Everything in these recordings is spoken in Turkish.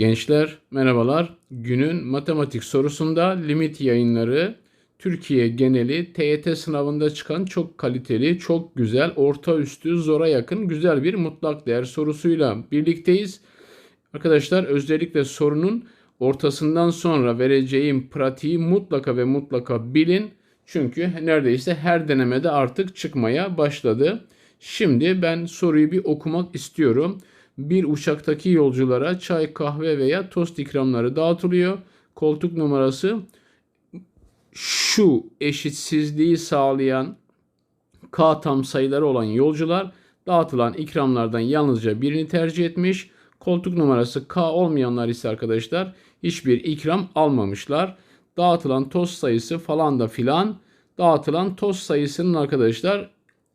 Gençler merhabalar. Günün matematik sorusunda limit yayınları Türkiye geneli TYT sınavında çıkan çok kaliteli, çok güzel, orta üstü, zora yakın güzel bir mutlak değer sorusuyla birlikteyiz. Arkadaşlar özellikle sorunun ortasından sonra vereceğim pratiği mutlaka ve mutlaka bilin. Çünkü neredeyse her denemede artık çıkmaya başladı. Şimdi ben soruyu bir okumak istiyorum. Bir uçaktaki yolculara çay, kahve veya tost ikramları dağıtılıyor. Koltuk numarası şu eşitsizliği sağlayan K tam sayıları olan yolcular dağıtılan ikramlardan yalnızca birini tercih etmiş. Koltuk numarası K olmayanlar ise arkadaşlar hiçbir ikram almamışlar. Dağıtılan toz sayısı falan da filan dağıtılan toz sayısının arkadaşlar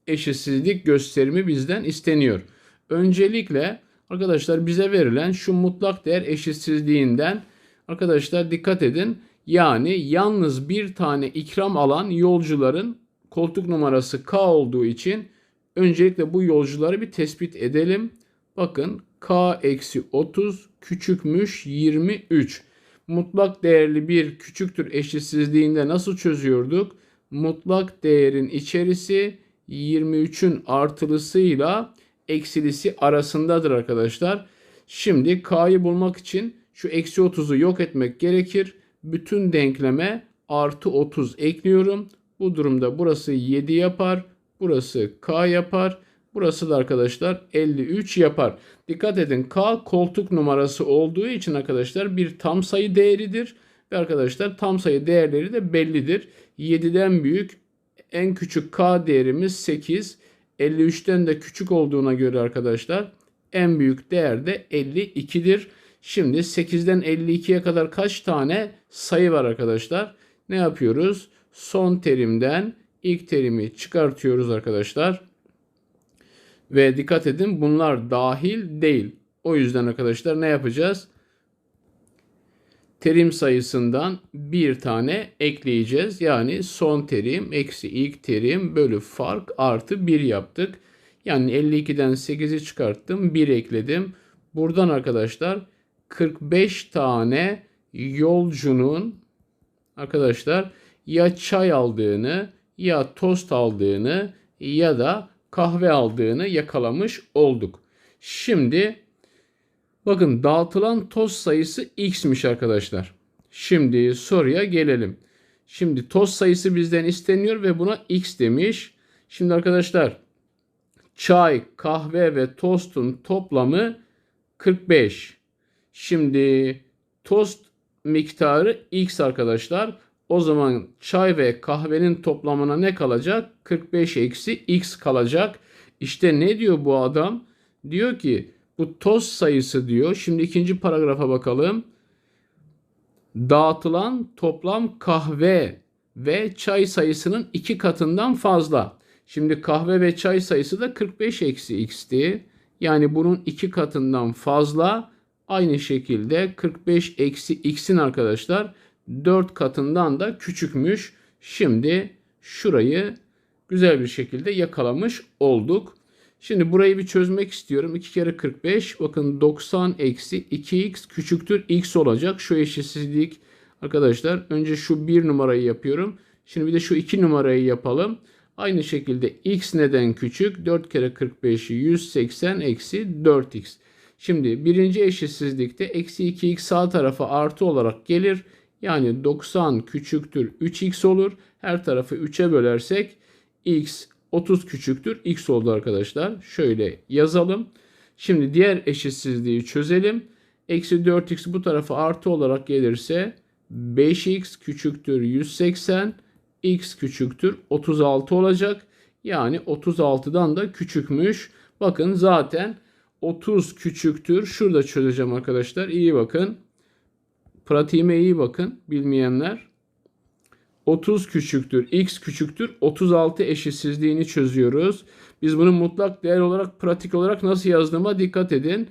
eşitsizlik gösterimi bizden isteniyor. Öncelikle arkadaşlar bize verilen şu mutlak değer eşitsizliğinden arkadaşlar dikkat edin. Yani yalnız bir tane ikram alan yolcuların koltuk numarası K olduğu için öncelikle bu yolcuları bir tespit edelim. Bakın K eksi 30 küçükmüş 23. Mutlak değerli bir küçüktür eşitsizliğinde nasıl çözüyorduk? Mutlak değerin içerisi 23'ün artılısıyla eksilisi arasındadır arkadaşlar. Şimdi K'yı bulmak için şu eksi 30'u yok etmek gerekir. Bütün denkleme artı 30 ekliyorum. Bu durumda burası 7 yapar. Burası K yapar. Burası da arkadaşlar 53 yapar. Dikkat edin K koltuk numarası olduğu için arkadaşlar bir tam sayı değeridir. Ve arkadaşlar tam sayı değerleri de bellidir. 7'den büyük en küçük K değerimiz 8. 53'ten de küçük olduğuna göre arkadaşlar en büyük değer de 52'dir. Şimdi 8'den 52'ye kadar kaç tane sayı var arkadaşlar? Ne yapıyoruz? Son terimden ilk terimi çıkartıyoruz arkadaşlar. Ve dikkat edin bunlar dahil değil. O yüzden arkadaşlar ne yapacağız? Terim sayısından bir tane ekleyeceğiz. Yani son terim eksi ilk terim bölü fark artı 1 yaptık. Yani 52'den 8'i çıkarttım. 1 ekledim. Buradan arkadaşlar 45 tane yolcunun arkadaşlar ya çay aldığını ya tost aldığını ya da kahve aldığını yakalamış olduk. Şimdi bakın dağıtılan toz sayısı x'miş arkadaşlar. Şimdi soruya gelelim. Şimdi toz sayısı bizden isteniyor ve buna x demiş. Şimdi arkadaşlar çay, kahve ve tostun toplamı 45. Şimdi tost miktarı x arkadaşlar. O zaman çay ve kahvenin toplamına ne kalacak? 45 eksi x kalacak. İşte ne diyor bu adam? Diyor ki bu toz sayısı diyor. Şimdi ikinci paragrafa bakalım. Dağıtılan toplam kahve ve çay sayısının iki katından fazla. Şimdi kahve ve çay sayısı da 45 eksi x'ti. Yani bunun iki katından fazla. Aynı şekilde 45 eksi x'in arkadaşlar 4 katından da küçükmüş. Şimdi şurayı güzel bir şekilde yakalamış olduk. Şimdi burayı bir çözmek istiyorum. 2 kere 45 bakın 90 eksi 2x küçüktür x olacak. Şu eşitsizlik arkadaşlar önce şu 1 numarayı yapıyorum. Şimdi bir de şu 2 numarayı yapalım. Aynı şekilde x neden küçük? 4 kere 45'i 180 eksi 4x. Şimdi birinci eşitsizlikte eksi 2x sağ tarafa artı olarak gelir. Yani 90 küçüktür 3x olur. Her tarafı 3'e bölersek x 30 küçüktür x oldu arkadaşlar. Şöyle yazalım. Şimdi diğer eşitsizliği çözelim. Eksi 4x bu tarafa artı olarak gelirse 5x küçüktür 180 x küçüktür 36 olacak. Yani 36'dan da küçükmüş. Bakın zaten 30 küçüktür. Şurada çözeceğim arkadaşlar. İyi bakın. Pratiğime iyi bakın bilmeyenler. 30 küçüktür, x küçüktür, 36 eşitsizliğini çözüyoruz. Biz bunu mutlak değer olarak, pratik olarak nasıl yazdığıma dikkat edin.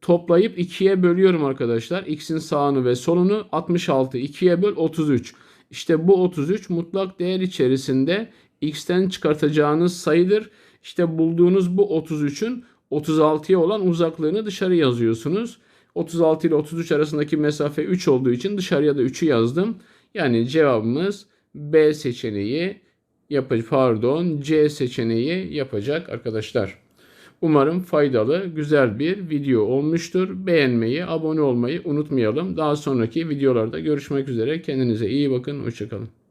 Toplayıp 2'ye bölüyorum arkadaşlar. x'in sağını ve solunu 66 2'ye böl 33. İşte bu 33 mutlak değer içerisinde x'ten çıkartacağınız sayıdır. İşte bulduğunuz bu 33'ün 36'ya olan uzaklığını dışarı yazıyorsunuz. 36 ile 33 arasındaki mesafe 3 olduğu için dışarıya da 3'ü yazdım. Yani cevabımız B seçeneği yapacak pardon C seçeneği yapacak arkadaşlar. Umarım faydalı, güzel bir video olmuştur. Beğenmeyi, abone olmayı unutmayalım. Daha sonraki videolarda görüşmek üzere. Kendinize iyi bakın. Hoşçakalın.